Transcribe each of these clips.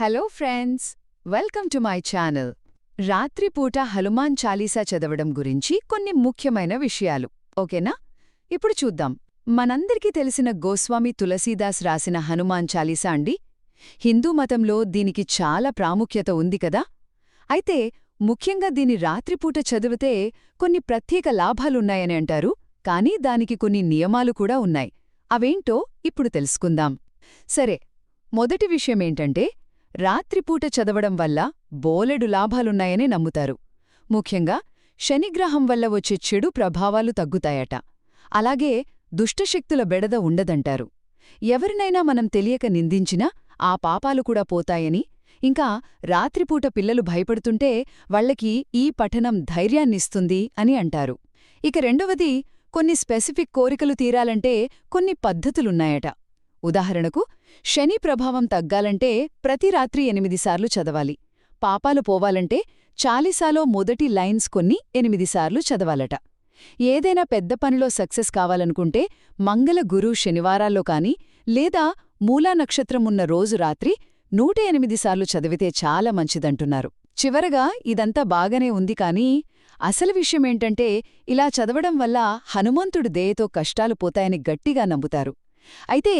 Hello friends welcome to my channel రాత్రిపూట హనుమాన్ చాలీసా చదవడం గురించి కొన్ని ముఖ్యమైన విషయాలు. ఓకేనా? ఇప్పుడు చూద్దాం. మనందరికీ తెలిసిన గోస్వామి తులసీదాస్ రాసిన హనుమాన్ చాలీసా అండి. హిందూ మతంలో దీనికి చాలా ప్రాముఖ్యత ఉంది కదా? అయితే ముఖ్యంగా దీని రాత్రిపూట చదివితే కొన్ని ప్రత్యేక లాభాలున్నాయని అంటారు. కానీ దానికి కొన్ని నియమాలు కూడా ఉన్నాయి. అవేంటో ఇప్పుడు తెలుసుకుందాం. సరే మొదటి విషయమేంటంటే రాత్రిపూట చదవడం వల్ల బోలెడు లాభాలున్నాయని నమ్ముతారు. ముఖ్యంగా శనిగ్రహం వల్ల వచ్చే చెడు ప్రభావాలు తగ్గుతాయట. అలాగే దుష్టశక్తుల బెడద ఉండదంటారు. ఎవరినైనా మనం తెలియక నిందించినా ఆ పాపాలు కూడా పోతాయని ఇంకా రాత్రిపూట పిల్లలు భయపడుతుంటే వాళ్ళకి ఈ పఠనం ధైర్యాన్నిస్తుంది అని అంటారు. ఇక రెండవది కొన్ని స్పెసిఫిక్ కోరికలు తీరాలంటే కొన్ని పద్ధతులున్నాయట. ఉదాహరణకు శని ప్రభావం తగ్గాలంటే ప్రతి రాత్రి ఎనిమిదిసార్లు చదవాలి. పాపాలు పోవాలంటే చాలీసాలో మొదటి లైన్స్ కొన్ని ఎనిమిదిసార్లు చదవాలట. ఏదైనా పెద్ద పనిలో సక్సెస్ కావాలనుకుంటే మంగళ గురు శనివారాల్లో కాని లేదా మూలా ఉన్న రోజు రాత్రి నూట ఎనిమిదిసార్లు చదివితే చాలా మంచిదంటున్నారు. చివరగా ఇదంతా బాగానే ఉంది కానీ అసలు విషయమేంటంటే ఇలా చదవడం వల్ల హనుమంతుడు దేయతో కష్టాలు పోతాయని గట్టిగా నమ్ముతారు. అయితే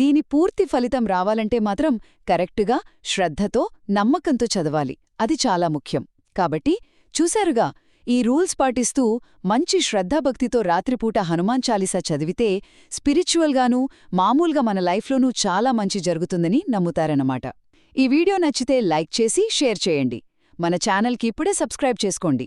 దీని పూర్తి ఫలితం రావాలంటే మాత్రం కరెక్టుగా శ్రద్ధతో నమ్మకంతో చదవాలి. అది చాలా ముఖ్యం. కాబట్టి చూశారుగా ఈ రూల్స్ పాటిస్తూ మంచి శ్రద్ధాభక్తితో రాత్రిపూట హనుమాన్ చాలీసా చదివితే స్పిరిచువల్గానూ మామూలుగా మన లైఫ్లోనూ చాలా మంచి జరుగుతుందని నమ్ముతారన్నమాట. ఈ వీడియో నచ్చితే లైక్ చేసి షేర్ చేయండి. మన ఛానల్కి ఇప్పుడే సబ్స్క్రైబ్ చేసుకోండి.